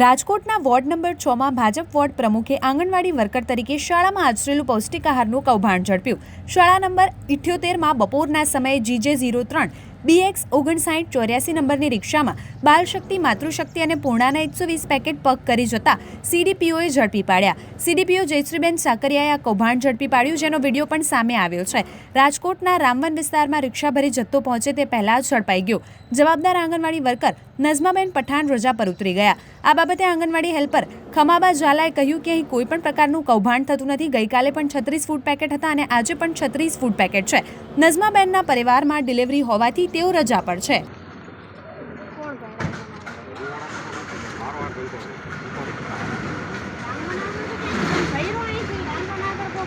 રાજકોટના ward number છમાં Bhajap ward પ્રમુખે આંગણવાડી વર્કર તરીકે શાળામાં આચરેલું પૌષ્ટિક આહારનું કૌભાંડ ઝડપ્યું. શાળા નંબર ઇઠ્યોતેરમાં બપોરના સમયે જીજે ઝીરો ત્રણ બીએક્સ ઓગણસાઠ ચોર્યાસી નંબરની રિક્ષામાં બાલશક્તિ, માતૃશક્તિ અને પૂર્ણાના એકસો વીસ પેકેટ પગ કરી જતા સીડીપીઓએ ઝડપી પાડ્યા. સીડીપીઓ જયશ્રીબેન સાકરિયાએ આ કૌભાંડ ઝડપી પાડ્યું, જેનો વીડિયો પણ સામે આવ્યો છે. રાજકોટના રામવન વિસ્તારમાં રિક્ષા ભરી જથ્થો પહોંચે તે પહેલાં જ ઝડપાઈ ગયો. જવાબદાર આંગણવાડી વર્કર નઝમાબેન પઠાણ રજા પર ઉતરી ગયા. આ બાબતે આંગણવાડી હેલ્પર ખમાબા ઝાલાએ કહ્યું કે અહીં કોઈ પણ પ્રકારનું કૌભાંડ થતું નથી. ગઈકાલે પણ છત્રીસ ફૂડ પેકેટ હતા અને આજે પણ છત્રીસ ફૂડ પેકેટ છે. નઝમાબેનના પરિવારમાં ડિલિવરી હોવાથી તેઓ રજા પર છે.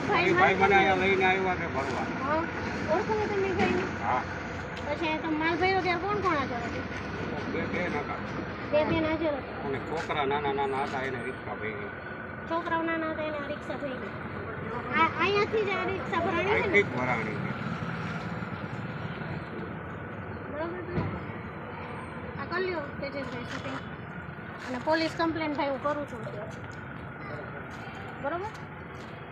ભાઈ ભૈરો મને અહીંયા લઈને આવ્યા ભરવા હા ઓળખો છો તમે ભાઈને હા પછી તમે માલ ભૈરો ત્યારે કોણ કોણ હાજર હતું બે બે નકા બે બેન હાજર અને છોકરા નાના નાના હતા એને રિક્ષા ભરી છોકરાઓ નાના હતા એને આ રિક્ષા થઈ ગઈ. આ અહીંયાથી જ આ રિક્ષા ભરાણી અહીંથી જ ભરાણી છે બરોબર છે? આ તેજસભાઈ શૂટિંગ અને પોલીસ કમ્પ્લેન ભાઈ હું કરું છું બરાબર બરોબર?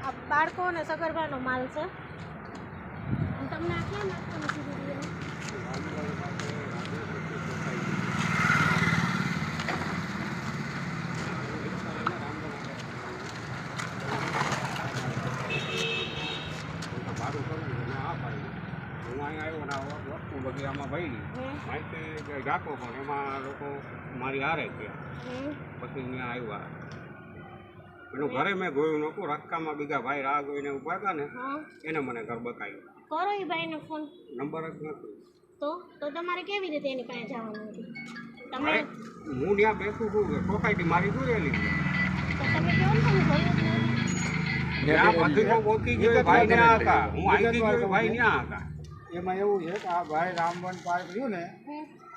આ બાળકો અને સગર્ભાનો માલ છે. તમને આ ક્યાં નાખવાનું કીધું હતું એને? ભાડું કરવું છે મેં આ પાડ્યું હું અહીંયા આવ્યો ને આ બગીરામાં હમ, માહિતી રાખો પણ એમાં લોકો મારી હારે ગયા પછી અહીંયા આવ્યા. એનું ઘરે મેં ગોયું નહોતું. રસ્તામાં બીજા ભાઈ રાહ ગોઈને ઊભા હતા ને એને મને ઘર બતાવ્યું. કરો એ ભાઈને ફોન નંબર જ નથી. તો? તો તમારે કેવી રીતે એની પાસે જવાનું હતું? તમે હું ત્યાં બેઠું છું સોસાયટી મારી દૂરેલી તો તમે કેવું તમે જોયું જ નથી ત્યાં બધી તો ગયો. ભાઈ ન્યા હતા. હું અહીંથી ગયો ભાઈ ત્યાં હતા. એમાં એવું છે કે આ ભાઈ રામવન પાર્ક રહ્યું ને.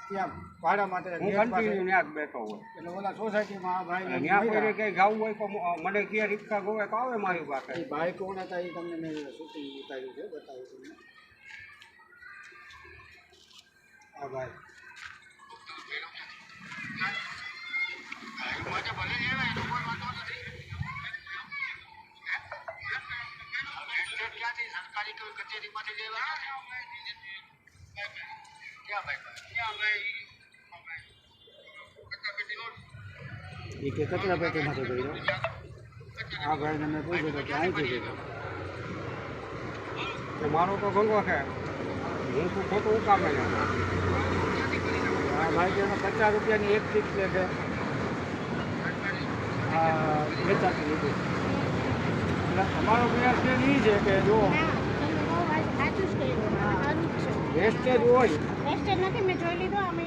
ત્યાં ભાડા માટે હું કન્ટિન્યુ ત્યાં જ બેઠો હોય. એટલે ઓલા સોસાયટીમાં આ ભાઈ ત્યાં કોઈને ક્યાંય જવું હોય તો મને ક્યાં રિક્ષા ગોવે તો આવે મારી પાસે. એ ભાઈ કોણ હતા એ તમને મેં શૂટિંગ ઉતાર્યું છે બતાવ્યું તમને. આ ભાઈ. એ કે કચરા પેટીમાંથી ગયો આ ભાઈને મેં પૂછ્યું તો કે અહીંથી ગયો તો મારો તો ગંગો છે. હું શું ખોટું ઉકામે આ ભાઈ કે પચાસ રૂપિયાની એક ટીક છે કે વેચાતી લીધું. એટલે અમારો પ્રયાસ એ છે કે જો વેસ્ટેજ હોય. વેસ્ટેજ નથી મેં જોઈ લીધો અમે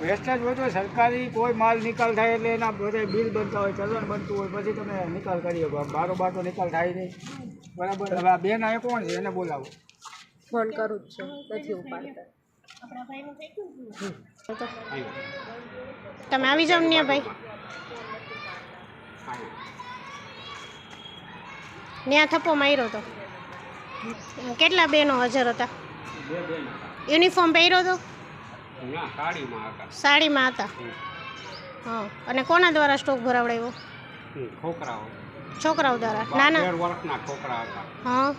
વેસ્ટેજ હોય તો સરકારી કોઈ માલ નિકાલ થાય એટલે એના બધા બિલ બનતા હોય ચલણ બનતું હોય પછી તમે નિકાલ કરી શકો. આમ બારો બાર તો નિકાલ થાય નહીં. બરાબર? હવે આ બેન આવે કોણ છે? એને બોલાવો. ફોન કરું જ છું નથી ઉપાડતા. તમે આવી જાવ ને ભાઈ. ત્યાં થપ્પો માર્યો તો. કેટલા બેનો હાજર હતા? હતા. યુનિફોર્મ પહેર્યો તો? સાડીમાં હતા. હા અને કોના દ્વારા સ્ટોક ભરાવડાવ્યો? છોકરાઓ. છોકરાઓ દ્વારા? નાના? વર્ષના છોકરા હતા. હા.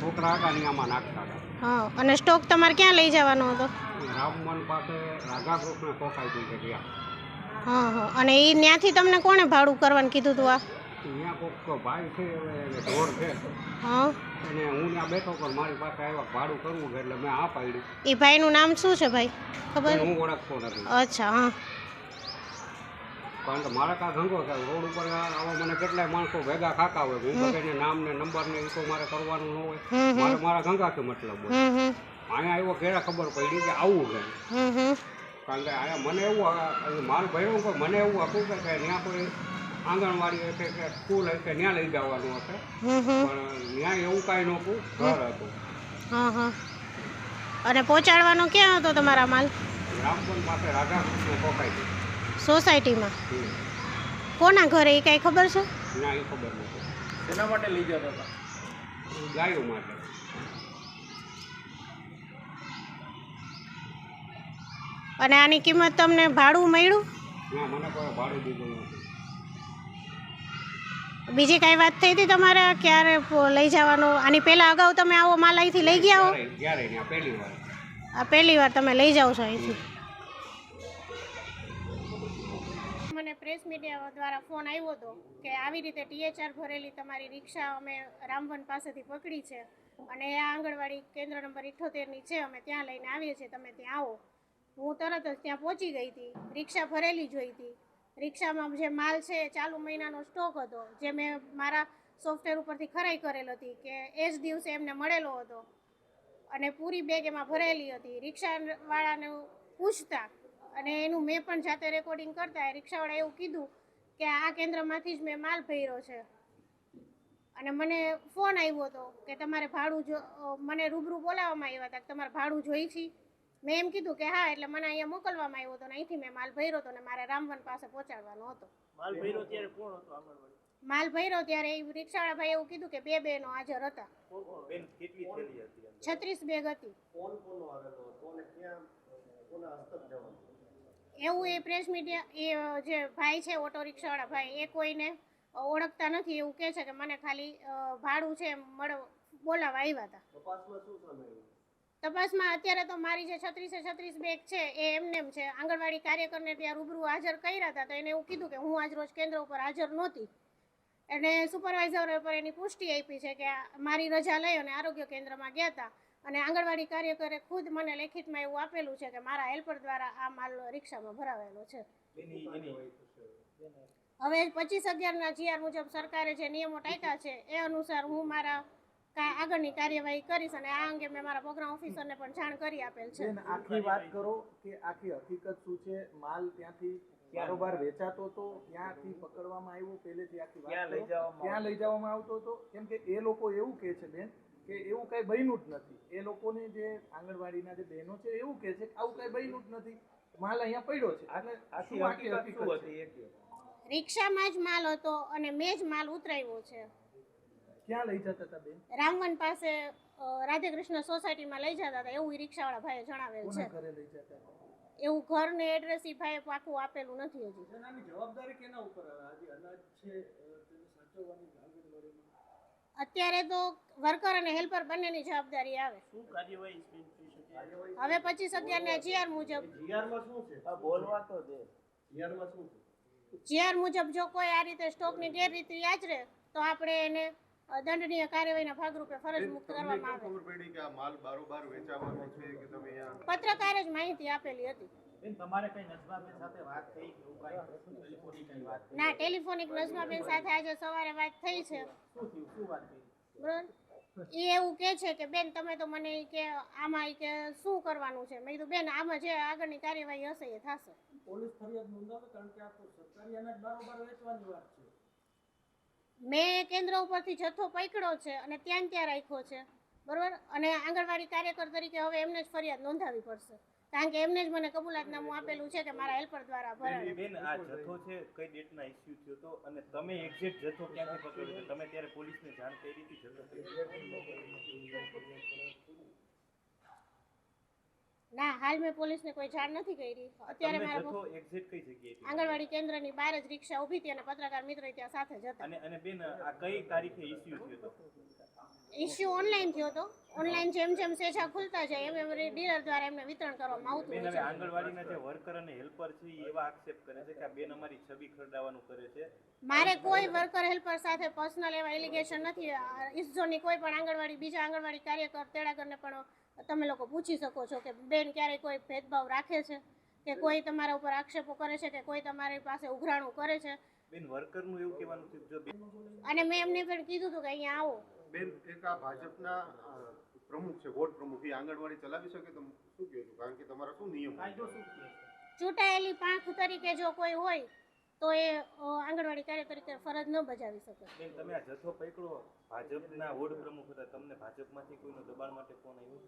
છોકરા હતા ને આમાં નાખતા હતા. હા અને સ્ટોક તમારે ક્યાં લઈ જવાનો હતો? એ રામવન પાસે રાધાકૃષ્ણ હા હા. અને એ ત્યાંથી તમને કોણે ભાડું કરવાનું કીધું હતું આ? ત્યાં ભાઈ છે ઢોર છે. હા. અને હું ત્યાં બેઠો પણ મારી પાસે આવ્યા ભાડું કરવું છે એટલે મેં આ પાડ્યું. એ ભાઈનું નામ શું છે ભાઈ? ખબર? હું ઓળખતો નથી. અચ્છા હા. કારણ કે મારા કા ધંધો છે રોડ ઉપર આવો મને કેટલાય માણસો ભેગા ખાતા હોય. હું બધાને નામ ને નંબર ને એ તો મારે કરવાનું ન હોય. મારે મારા ધંધાથી મતલબ હોય. અહીંયા આવ્યો કેળા ખબર પડી કે આવું છે. કારણ કે અહીંયા મને એવું મારું ભાઈ મને એવું હતું કે કે ત્યાં કોઈ આંગણવાડી હશે કે સ્કૂલ હશે ત્યાં લઈ જવાનું હશે. પણ ત્યાં એવું કાંઈ નહોતું ઘર હતું. હા હા. અને પહોંચાડવાનો ક્યાં હતો તમારા માલ? રામપુર પાસે રાધાકૃષ્ણ સોસાયટી. સોસાયટીમાં? કોના ઘરે એ કાંઈ ખબર છે? ના એ ખબર નથી. એના માટે લઈ જતા હતા? ગાયો માટે. અને આની કિંમત તમને ભાડું મળ્યું? ના મને કોઈ ભાડું દીધું નથી બીજી કાંઈ વાત થઈ હતી તમારે? ક્યારે લઈ જવાનું? આની પહેલાં અગાઉ તમે આવો માલ અહીંથી લઈ ગયા હો? ક્યારે ક્યારે ત્યાં પહેલી વાર. આ પહેલી વાર તમે લઈ જાઓ છો અહીંથી. મને પ્રેસ મીડિયા દ્વારા ફોન આવ્યો હતો કે આવી રીતે ટીએચઆર ભરેલી તમારી રિક્ષા અમે રામવન પાસેથી પકડી છે અને આ આંગણવાડી કેન્દ્ર નંબર ઇઠ્ઠોતેરની છે અમે ત્યાં લઈને આવીએ છીએ તમે ત્યાં આવો. હું તરત જ ત્યાં પહોંચી ગઈ હતી રિક્ષા ભરેલી જોઈ હતી. રિક્ષામાં જે માલ છે ચાલુ મહિનાનો સ્ટોક હતો, જે મેં મારા સોફ્ટવેર ઉપરથી ખરાઈ કરેલ હતી કે એ જ દિવસે એમને મળેલો હતો. અને પૂરી બેગ એમાં ભરેલી હતી. રિક્ષાવાળાને પૂછતા અને એનું મેં પણ જાતે રેકોર્ડિંગ કરતા રિક્ષાવાળાએ એવું કીધું કે આ કેન્દ્રમાંથી જ મેં માલ ભર્યો છે. અને મને ફોન આવ્યો હતો કે તમારે ભાડું જો મને રૂબરૂ બોલાવવામાં આવ્યા હતા કે તમારે ભાડું જોઈ છે મેં એમ કીધું કે હા એટલે મને અહીંયા મોકલવામાં આવ્યો હતો ને અહીંથી મેં માલ ભર્યો હતો ને મારે રામવન પાસે પહોંચાડવાનો હતો. માલ ભર્યો ત્યારે કોણ હતો આંગણવાડી? માલ ભર્યો ત્યારે એ રિક્ષાવાળા ભાઈ એવું કીધું કે બે બહેનો હાજર હતા. કોણ કોણ? બેન કેટલી થેલી હતી અંદર? છત્રીસ બેગ હતી. કોણ કોનો આવેલો હતો ક્યાં કોના હસ્તક જવાનું એવું એ પ્રેસ મીડિયા એ જે ભાઈ છે ઓટો રિક્ષાવાળા ભાઈ એ કોઈને ઓળખતા નથી એવું કહે છે કે મને ખાલી ભાડું છે એમ મળ બોલાવા આવ્યા હતા. તપાસમાં શું સામે આવ્યું? તપાસમાં અત્યારે તો મારી જે છત્રીસે છત્રીસ બેગ છે એ એમને છે. આંગણવાડી કાર્યકરને ત્યાં રૂબરૂ હાજર કર્યા હતા તો એને એવું કીધું કે હું આજ રોજ કેન્દ્ર ઉપર હાજર નહોતી. એને સુપરવાઇઝર પર એની પુષ્ટિ આપી છે કે મારી રજા લઈ અને આરોગ્ય કેન્દ્રમાં ગયા હતા. અને આંગણવાડી કાર્યકરે ખુદ મને લેખિતમાં એવું આપેલું છે કે મારા હેલ્પર દ્વારા આ માલ રિક્ષામાં ભરાવેલો છે. હવે પચીસ અગિયારના જીઆર મુજબ સરકારે જે નિયમો ટાંક્યા છે એ અનુસાર હું મારા આગળની કાર્યવાહી કરીશ અને આ અંગે મેં મારા પ્રોગ્રામ ઓફિસરને પણ જાણ કરી આપેલ છે. આખી વાત કરો કે આખી હકીકત શું છે? માલ ત્યાંથી કારોબાર વેચાતો હતો ત્યાંથી પકડવામાં આવ્યો પહેલેથી આખી વાત ક્યાં લઈ. જવામાં લઈ જવામાં આવતો હતો? કેમ કે એ લોકો એવું કહે છે બેન કે એવું કઈ બન્યું જ નથી. એ લોકોને જે આંગણવાડીના જે બહેનો છે એવું કહે છે કે આવું કઈ બન્યું જ નથી. માલ અહીંયા પડ્યો છે. એટલે આખી શું હકીકત શું હતી એ કહો. રિક્ષામાં જ માલ હતો અને મેં જ માલ ઉતરાવ્યો છે. ક્યાં લઈ જતા હતા બેન? રામવન પાસે રાધે રાધેકૃષ્ણ સોસાયટીમાં લઈ જતા હતા એવું ઈ રિક્ષાવાળા ભાઈએ જણાવેલ છે. ઘરે લઈ જતા હતા એવું ઘર ને એડ્રેસ ઈ ભાઈએ પાકું આપેલું નથી હજી. જવાબદારી કેના ઉપર? આજે અનાજ છે તેને સાચવવાની અત્યારે તો વર્કર અને હેલ્પર બંનેની જવાબદારી આવે. શું કાર્યવાહી સ્પેન થઈ શકે હવે પચીસ અગિયારના જીઆર મુજબ. જીઆરમાં શું છે? બોલવા તો દે. જીઆરમાં શું છે? જીઆર મુજબ જો કોઈ આ રીતે સ્ટોકની ગેરરીતિ આચરે તો આપણે એને દંડનીય કાર્યવાહીના ભાગરૂપે ફરજ મુક્ત કરવામાં આવે. ખબર પડી કે આ માલ બારોબાર વેચાવાનો છે કે તમે અહીંયા પત્રકારે જ માહિતી આપેલી હતી. સાથે વાત થઈ કે એવું કાંઈ ટેલિફોનિક કઈ વાત થઈ. ના ટેલિફોનિક નજમાબેન સાથે આજે સવારે વાત થઈ છે. શું થયું? શું વાત કરી બરોબર? એ એવું કે છે કે બેન તમે તો મને કે આમાં કે શું કરવાનું છે? મેં કીધું બેન આમાં જે આગળની કાર્યવાહી હશે એ થશે. પોલીસ ફરિયાદ નોંધાવે કારણ કે આ તો સરકારી અનાજ બારોબાર વેચવાની વાત છે. મેં કેન્દ્ર ઉપરથી જથ્થો પકડ્યો છે અને ત્યાં ત્યાં રાખ્યો છે. બરાબર? અને આંગણવાડી કાર્યકર તરીકે હવે એમને જ ફરિયાદ નોંધાવી પડશે. કારણ કે એમને જ મને કબૂલાતનામું આપેલું છે કે મારા હેલ્પર દ્વારા ભરાય. બેન આ જથ્થો છે, કઈ ડેટના ઇસ્યુ થયો તો અને તમે એક્ઝેક્ટ જથ્થો ક્યાંથી પકડ્યો તમે ત્યારે પોલીસને જાણ કરી હતી? જથ્થો ના હાલ મેં પોલીસને કોઈ જાણ નથી કરી. અત્યારે મારા જથ્થો એક્ઝેક્ટ કઈ જગ્યાએ આંગણવાડી કેન્દ્રની બહાર જ રિક્ષા ઊભી હતી અને પત્રકાર મિત્ર ત્યાં સાથે જ હતા. અને અને બેન આ કઈ તારીખે ઇશ્યુ થયો હતો? ઇશ્યુ ઓનલાઈન થયો હતો. ઓનલાઈન જેમ જેમ સેજા ખુલતા જાય એમ એમ ડીલર દ્વારા એમને વિતરણ કરવામાં આવતું બેન હવે આંગણવાડીના જે વર્કર અને હેલ્પર છે એવા આક્ષેપ કરે છે કે આ બેન અમારી છબી ખરડાવવાનું કરે છે. મારે કોઈ વર્કર હેલ્પર સાથે પર્સનલ એવા એલિગેશન નથી. આ ઇસઝોનની કોઈ પણ આંગણવાડી બીજા આંગણવાડી કાર્યકર તેડાગરને પણ તમે લોકો પૂછી શકો છો કે બેન ક્યારેય કોઈ ભેદભાવ રાખે છે? કે કોઈ તમારા ઉપર આક્ષેપો કરે છે કે કોઈ તમારી પાસે ઉઘરાણું કરે છે? બેન વર્કરનું એવું કહેવાનું છે જો અને મેં એમને પણ કીધું હતું કે અહીંયા આવો. બેન એક આ ભાજપના પ્રમુખ છે વોર્ડ પ્રમુખ એ આંગણવાડી ચલાવી શકે તો શું કહો કારણ કે તમારા શું નિયમ કાયદો શું કહે ચૂંટાયેલી પાંખ તરીકે જો કોઈ હોય તો એ આંગણવાડી કાર્ય તરીકે ફરજ ન બજાવી શકે. બેન તમે આ જથ્થો પકડો. ભાજપના વોર્ડ પ્રમુખ હતા. તમને ભાજપમાંથી કોઈનો દબાણ માટે ફોન આવ્યો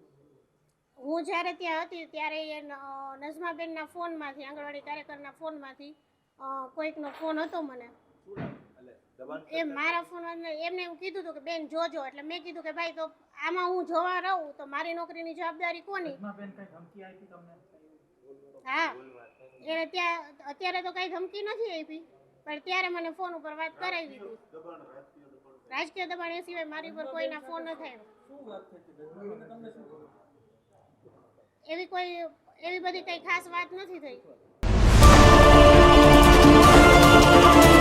હું જ્યારે ત્યાં હતી ત્યારે એ નઝમાબેનના ફોનમાંથી આંગણવાડી કાર્યકરના ફોનમાંથી કોઈકનો ફોન હતો મને. એ મારા ફોન એમને એવું કીધું હતું કે બેન જોજો. એટલે મેં કીધું કે ભાઈ તો આમાં હું જોવા રહું તો મારી નોકરીની જવાબદારી કોની? હા. એને ત્યાં અત્યારે તો કઈ ધમકી નથી આપી પણ ત્યારે મને ફોન ઉપર વાત કરાવી દીધી. રાજકીય દબાણ. એ સિવાય મારી ઉપર કોઈના ફોન ન થાય. શું વાત થઈ હતી બેન? તમને તમને શું ખબર? એવી કોઈ એવી બધી કઈ ખાસ વાત નથી થઈ.